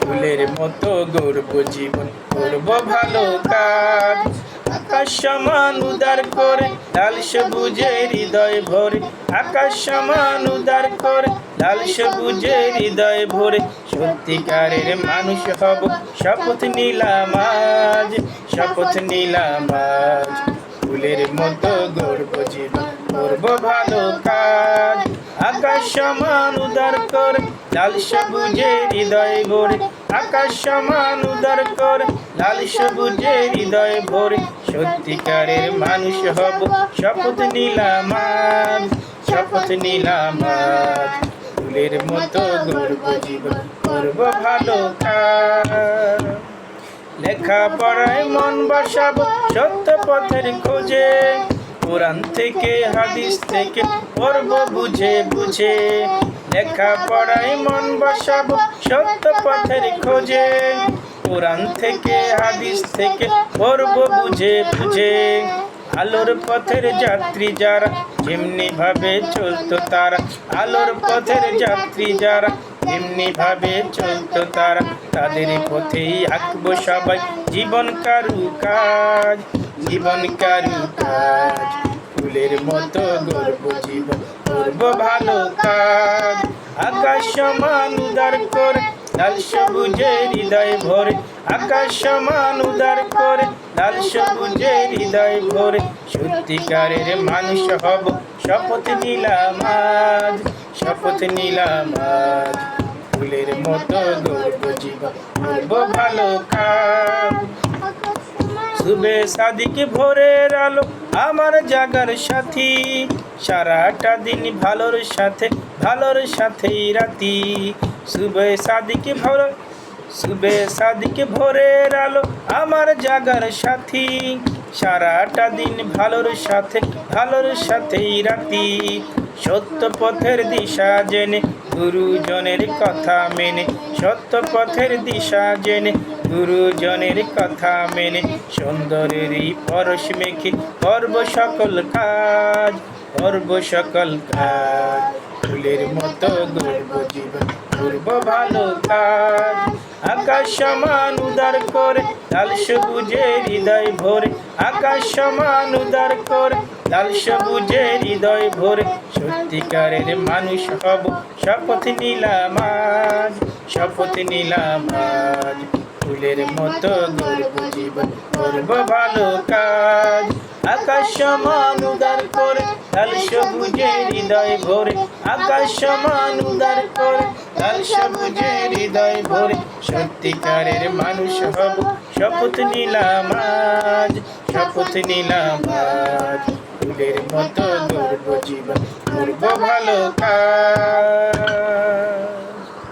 ফুলের মতো গর্ব জীবন করব ভালো কাজ। আকাশ সমান উদার করে, লাল সবুজে হৃদয় ভরে। আকাশ সমান উদার করে, লাল সবুজে হৃদয় ভরে। সত্যিকারের মানুষ হব, শপথ নিলাম আজ, শপথ নিলাম আজ। ফুলের মতো গর্ব জীবন করব ভালো কাজ। আকাশ সমান উদার কর, লাল সবুজে হৃদয় ভরে। আকাশ সমান উদার কর, লাল সবুজে হৃদয় ভরে। সত্যিকারের মানুষ হব শপথ নিলাম শপথ নিলাম। ফুলের মতো গর্ব জীবন করব ভালো লেখা পড়ায় মন বসাবো সত্য পথের খোঁজে কোরআন থেকে, হাদিস থেকে পড়ব বুঝে বুঝে লেখা পড়ায় মন বসাবো, সত্য পথের খোঁজে। কোরআন থেকে, হাদিস থেকে পড়ব বুঝে বুঝে, আলোর পথের যাত্রী যারা যেমনি ভাবে চলতো তারা, আলোর পথের যাত্রী যারা যেমনি ভাবে চলতো তারা। তাদের পথেই আঁকবো সবাই। জীবন কারু কাজ, জীবন কারু কাজ। ফুলের মতো গর্ব জীবন, করব ভালো কাজ। আকাশ সমান উদার করে, লাল সবুজে হৃদয় ভরে। আকাশ সমান উদার করে, লাল সবুজে হৃদয় ভরে। সত্যিকারের মানুষ হব, শপথ নিলাম আজ, শপথ নিলাম আজ। ফুলের মতো গর্ব জীবন ভালো শুভে সাদিকে ভোরের আলো, আমার জাগার সাথী। সারাটা দিন ভালোর সাথে, ভালোর সাথেই রাতি। শুভে সাদিকে ভোর শুভে সাদিকে ভোরের আলো, আমার জাগার সাথী। সারাটা দিন ভালোর সাথে, ভালোর সাথেই রাতি। সত্য পথের দিশা জেনে গুরুজনের কথা মেনে সত্য পথের দিশা জেনে। গুরুজনের কথা মেনে, সুন্দরেরই পরশ মেখে করব সকল কাজ, করব সকল কাজ। ফুলের মতো গর্ব জীবন, করব ভালো কাজ। আকাশ সমান উদার করে, লাল সবুজে হৃদয় ভরে আকাশ সমান উদার কর, লাল সবুজে হৃদয় ভোর। সত্যিকারের মানুষ হব শপথ নিলাম শপথ নিলাম ফুলের মতো গর্ব জীবন করব ভালো কাজ। আকাশ সমান উদার করে, লাল সবুজে হৃদয় ভরে। আকাশ সমান উদার করে, লাল সবুজে হৃদয় ভরে। সত্যিকারের মানুষ হব, শপথ নিলাম আজ, শপথ নিলাম আজ। ফুলের মতো গর্ব জীবন করব ভালো কাজ।